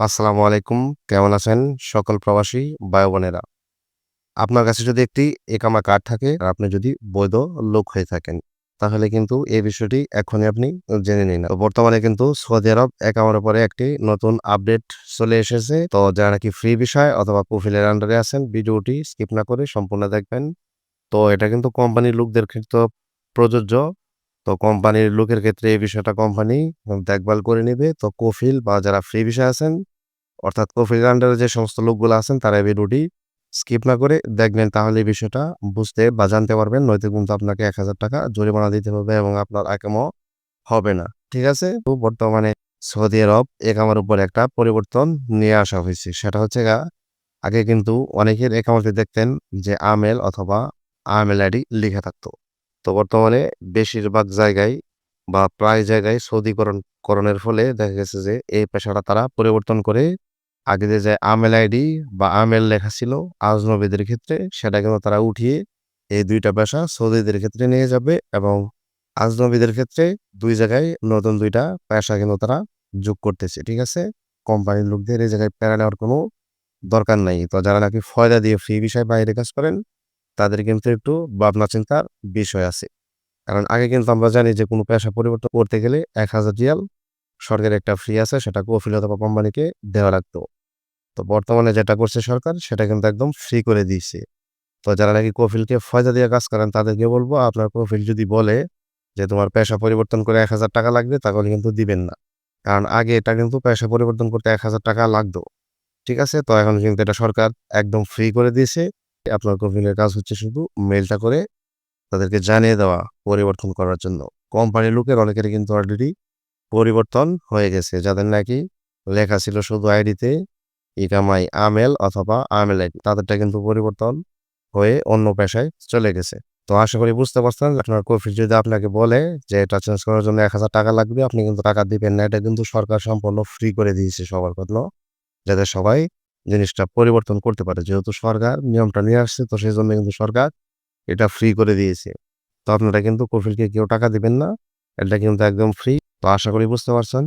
আসসালামু আলাইকুম, কেমন আছেন সকল প্রবাসী বায়ু বোনেরা? আপনার কাছে যদি একটি একামা কার্ড থাকে, আর আপনি যদি বৈধ লোক হয়ে থাকেন, তাহলে কিন্তু এই বিষয়টি এখনই আপনি জেনে নিন। বর্তমানে কিন্তু সৌদি আরব একামার উপরে একটি নতুন আপডেট চলে এসেছে। তো যারা নাকি ফ্রি বিষয় অথবা প্রোফাইলের আন্ডারে আছেন, ভিডিওটি স্কিপ না করে সম্পূর্ণ দেখবেন। তো এটা কিন্তু কোম্পানির লোকদের ক্ষেত্রে প্রযোজ্য। তো কোম্পানির লোকের ক্ষেত্রে এই বিষয়টা কোম্পানি দেখভাল করে নেবে। তো কফিল বা যারা ফ্রি বিষয় আছেন, অর্থাৎ কফিল আন্ডারে যে সমস্ত লোকগুলো আছেন, তারা এই ভিডিওটি স্কিপ না করে দেখবেন, তাহলে এই বিষয়টা বুঝতে বা জানতে পারবেন। নয়তো কিন্তু আপনাকে এক হাজার টাকা জরিমানা দিতে হবে এবং আপনার আকামও হবে না। ঠিক আছে? তো বর্তমানে সৌদি আরব একামার উপর একটা পরিবর্তন নিয়ে আসা হয়েছে। সেটা হচ্ছে গা, আগে কিন্তু অনেকের একামাতে দেখতেন যে আমেল অথবা আমেল আইডি লিখে থাকতো। তো বর্তমানে বেশিরভাগ জায়গায় বা প্রায় জায়গায় সৌদিকরণ, করণের ফলে দেখা গেছে যে এই পেশাটা তারা পরিবর্তন করে আগে যে আমেল আইডি বা আমেল লেখা ছিল আজনবীদের ক্ষেত্রে সেটা কিন্তু তারা উঠিয়ে এই দুইটা পেশা সৌদিদের ক্ষেত্রে নিয়ে যাবে এবং আজনবীদের ক্ষেত্রে দুই জায়গায় নতুন দুইটা পেশা কিন্তু তারা যোগ করতেছে, ঠিক আছে? কোম্পানির লোকদের এই জায়গায় প্যারা নেওয়ার কোনো দরকার নাই। তো যারা নাকি ফয়দা দিয়ে ফ্রি বিষয় বাইরে কাজ করেন তাদের কিন্তু একটু ভাবনা চিন্তার বিষয় আছে। কারণ আগে কিন্তু আমরা জানি যে, কোনো পেশা পরিবর্তন করতে গেলে এক হাজার রিয়াল সরকারের একটা ফ্রি আছে সেটা কফিল অথবা কোম্পানিকে দেওয়া লাগতো। তো বর্তমানে যেটা করছে সরকার, সেটা কিন্তু একদম ফ্রি করে দিয়েছে। তো যারা নাকি কফিলকে ফয়দা দিয়ে কাজ করেন, তাদেরকে বলব, আপনার কফিল যদি বলে যে, তোমার পেশা পরিবর্তন করে এক হাজার টাকা লাগবে, তাহলে কিন্তু দিবেন না। কারণ আগে এটা কিন্তু পেশা পরিবর্তন করতে এক হাজার টাকা লাগতো। ঠিক আছে? তো এখন কিন্তু এটা সরকার একদম ফ্রি করে দিয়েছে। আপনার কফিলের কাজ হচ্ছে শুধু মেলটা করে তাদেরকে জানিয়ে দেওয়া, পরিবর্তন করার জন্য। কোম্পানির লোকের অনেকের কিন্তু অলরেডি পরিবর্তন হয়ে গেছে। যাদের নাকি লেখা ছিল শুধু আইডিতে ইকামাই আমেল অথবা আমেল আইডি, তাদেরটা কিন্তু পরিবর্তন হয়ে অন্য পেশায় চলে গেছে। তো আশা করি বুঝতে পারছেন, আপনার কফিল যদি আপনাকে বলে যে এটা চেঞ্জ করার জন্য এক হাজার টাকা লাগবে, আপনি কিন্তু টাকা দিবেন না। এটা কিন্তু সরকার সম্পূর্ণ ফ্রি করে দিয়েছে সবার জন্য, যাতে সবাই জিনিসটা পরিবর্তন করতে পারে। যেহেতু সরকার নিয়মটা নিয়ে আসছে, তো সেই জন্য কিন্তু সরকার এটা ফ্রি করে দিয়েছে। তো আপনারা কিন্তু কফিলকে কেউ টাকা দেবেন না, এটা কিন্তু একদম ফ্রি তো আশা করি বুঝতে পারছেন।